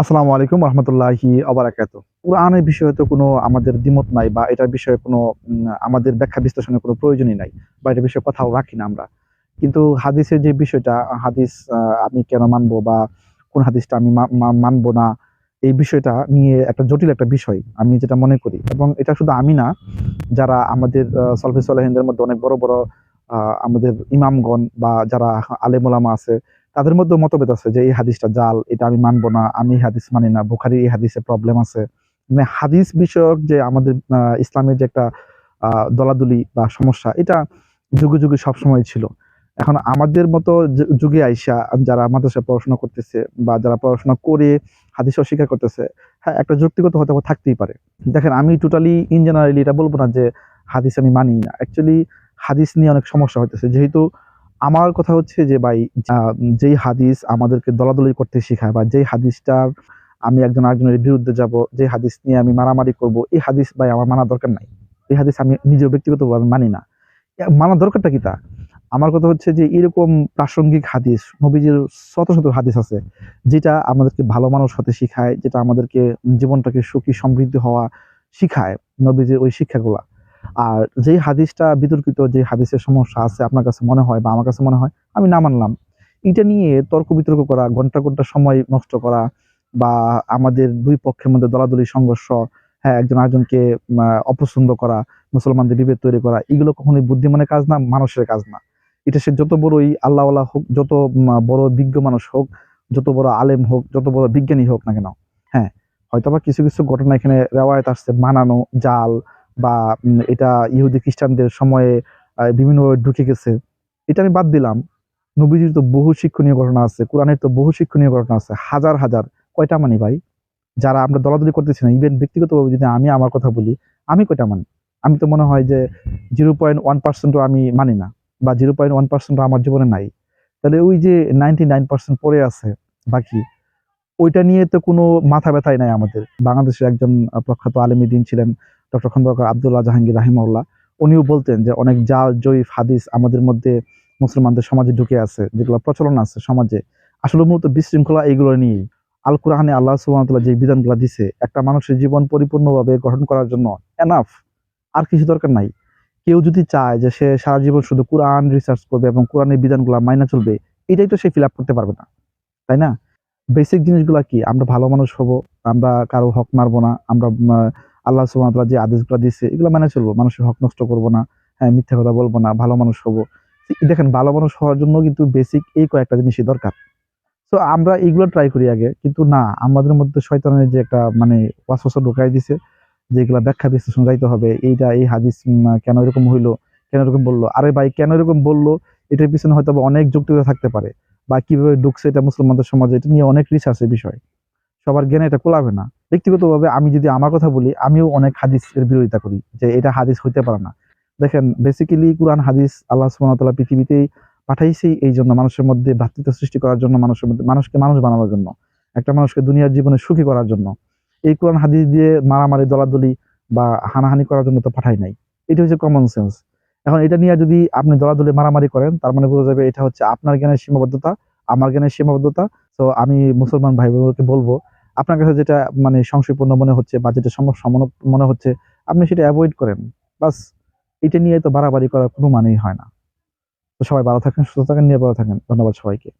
আসসালামু আলাইকুম রহমতুল্লাহি আবরাকাত কোরআনের বিষয়ে তো কোনো আমাদের দ্বিমত নাই বা এটার বিষয়ে কোনো আমাদের ব্যাখ্যা বিশ্লেষণের কোনো প্রয়োজনই নাই বা এটার বিষয়ে কথাও রাখি না আমরা। কিন্তু হাদিসের যে বিষয়টা, হাদিস আমি কেন মানবো বা কোন হাদিসটা আমি মানবো না, এই বিষয়টা নিয়ে একটা জটিল একটা বিষয় আমি যেটা মনে করি। এবং এটা শুধু আমি না, যারা আমাদের সলফি সলেহিনদের মধ্যে অনেক বড় বড় আমাদের ইমামগণ বা যারা আলেমুলামা আছে তাদের মধ্যে মতভেদ আছে যে এই হাদিসটা জাল, এটা আমি মানবো না, আমি হাদিস মানি না বুখারি এই হাদিসে প্রবলেম আছে। মানে হাদিস বিষয়ক যে আমাদের ইসলামের যে একটা দলাদলি বা সমস্যা, এটা যুগে যুগে সবসময় ছিল। এখন আমাদের মতো যুগে আইসা যারা মাদ্রাসায় পড়াশোনা করতেছে বা যারা পড়াশোনা করে হাদিস অস্বীকার করতেছে হ্যাঁ একটা যুক্তিগত হয়তো বা থাকতেই পারে। দেখেন, আমি টোটালি ইন জেনারেলি এটা বলব না যে হাদিস আমি মানি না। অ্যাকচুয়ালি হাদিস নিয়ে অনেক সমস্যা হইতেছে। যেহেতু আমার কথা হচ্ছে যে ভাই যেই হাদিস আমাদেরকে দলাদলি করতে শেখায় বা যেই হাদিসটার আমি একজন আরেকজনের বিরুদ্ধে যাব যে হাদিস নিয়ে আমি মারামারি করব এই হাদিস ভাই আমার মানা দরকার নাই। এই হাদিস আমি নিজেও ব্যক্তিগতভাবে মানি না। এ, মানার দরকারটা কি তা? আমার কথা হচ্ছে যে এরকম প্রাসঙ্গিক হাদিস নবীজির শত শত হাদিস আছে যেটা আমাদেরকে ভালো মানুষ হতে শিখায় যেটা আমাদেরকে জীবনটাকে সুখী সমৃদ্ধ হওয়া শিখায় নবীজির ওই শিক্ষাগুলা। আর যেই হাদিসটা বিতর্কিত যে হাদিসের সমস্যা আছে আপনার কাছে মনে হয় বা আমার কাছে মনে হয়, আমি না মানলাম। এটা নিয়ে তর্ক বিতর্ক করা, ঘণ্টা ঘণ্টা সময় নষ্ট করা বা আমাদের দুই পক্ষের মধ্যে দলাদলি, সংঘর্ষ হ্যাঁ একজন আরেকজনকে অপছন্দ করা, মুসলমানদের বিভেদ তৈরি করা, এগুলো কখনোই বুদ্ধিমানের কাজ না, মানুষের কাজ না। এটা সে যত বড়ই আল্লাহওয়ালা হোক, যত বড় বিজ্ঞ মানুষ হোক, যত বড় আলেম হোক, যত বড় বিজ্ঞানী হোক না কেন হ্যাঁ হয়তোবা কিছু কিছু ঘটনা এখানে রেওয়ায়ত আসছে মানানো জাল বা এটা ইহুদি খ্রিস্টানদের সময়ে বিভিন্নভাবে ঢুকে গেছে, এটা আমি বাদ দিলাম। নবীজির তো বহু শিক্ষণীয় ঘটনা আছে, কোরআনের তো বহু শিক্ষণীয় ঘটনা আছে, হাজার হাজার। কয়টা মানি ভাই? যারা আমরা দলাদলি করতেছি না ইভেন ব্যক্তিগতভাবে যদি আমি আমার কথা বলি, আমি কয়টা মানি? আমি তো মনে হয় যে জিরো পয়েন্ট ওয়ান পার্সেন্টও আমি মানি না, বা জিরো পয়েন্ট ওয়ান পার্সেন্টও আমার জীবনে নাই। তাহলে ওই যে নাইনটি নাইন পার্সেন্ট পরে আছে, বাকি, ওইটা নিয়ে তো কোনো মাথা ব্যথাই নাই আমাদের। বাংলাদেশের একজন প্রখ্যাত আলেমী দিন ছিলেন ডক্টর খন্দকার আবদুল্লাহ জাহাঙ্গীর রাহিমাউল্লাহ উনিও বলতেন যে অনেক জাল, জয়ীফ, হাদিস আমাদের মধ্যে মুসলমানদের সমাজে ঢুকে আছে, যেগুলো প্রচলন আছে সমাজে। আসলে মূলত বিশৃঙ্খলা এইগুলো নিয়েই। আল কোরআনে আল্লাহ সুবহানাহু যে বিধানগুলো দিছে, একটা মানুষের জীবন পরিপূর্ণভাবে গঠন করার জন্য এনাফ আর কিছু দরকার নাই। কেউ যদি চায় যে সে সারা জীবন শুধু কোরআন রিসার্চ করবে এবং কোরআনের বিধানগুলো মাইনা চলবে, এটাই তো সে ফিল আপ করতে পারবে না। তাই না? বেসিক জিনিসগুলো কি? আমরা ভালো মানুষ হব, আমরা কারও হক মারবো না, আমরা আল্লাহ সুবহানাহু যে আদেশগুলো দিচ্ছে এগুলো মেনে চলবো। মানুষের হক নষ্ট করব না হ্যাঁ মিথ্যা কথা বলব না, ভালো মানুষ হব। দেখেন, ভালো মানুষ হওয়ার জন্য কিন্তু বেসিক এই কয়েকটা জিনিসই দরকার। তো আমরা এইগুলো ট্রাই করি আগে, কিন্তু না, আমাদের মধ্যে শয়তানের যে একটা মানে ওয়াসওয়াসা ঢুকাই দিছে যেগুলো ব্যাখ্যা বিশ্লেষণ যাইতে হবে, এইটা, এই হাদিস কেন এরকম হইল, কেন এরকম বলল? আরে ভাই, কেন এরকম বলল? এটার পিছনে হয়তো অনেক যুক্তিকতা থাকতে পারে, বা কীভাবে ঢুকছে এটা মুসলমানদের সমাজে, এটা নিয়ে অনেক রিসার্চের বিষয়। সবার জ্ঞানে এটা কোলাবে না। ব্যক্তিগতভাবে আমি যদি আমার কথা বলি, আমিও অনেক হাদিসের বিরোধিতা করি যে এটা হাদিস হইতে পারে না। দেখেন বেসিক্যালি কোরআন, হাদিস আল্লাহ তাআলা পৃথিবীতেই পাঠাইছি এই জন্য মানুষের মধ্যে ভ্রাতৃত্ব সৃষ্টি করার জন্য, মানুষের মধ্যে, মানুষকে মানুষ বানানোর জন্য, একটা মানুষকে দুনিয়ার জীবনে সুখী করার জন্য। এই কোরআন, হাদিস দিয়ে মারামারি, দলাদলি বা হানাহানি করার জন্য তো পাঠাই নাই। এটা হচ্ছে কমন সেন্স এখন এটা নিয়ে যদি আপনি দলাদলি, মারামারি করেন, তার মানে বোঝা যাবে এটা হচ্ছে আপনার জ্ঞানের সীমাবদ্ধতা, আমার জ্ঞানের সীমাবদ্ধতা। তো আমি মুসলমান ভাই বোনকে বলব আপনার কাছে যেটা মানে সংশয়পূর্ণ মনে হচ্ছে বা যেটা সমস্যা মনে- মনে হচ্ছে, আপনি সেটা অ্যাভয়েড করেন। বাস, এটা নিয়ে তো বাড়াবাড়ি করার কোনো মানেই হয় না। তো সবাই ভালো থাকেন, সুস্থ থাকেন নিয়ে ভালো থাকেন। ধন্যবাদ সবাইকে।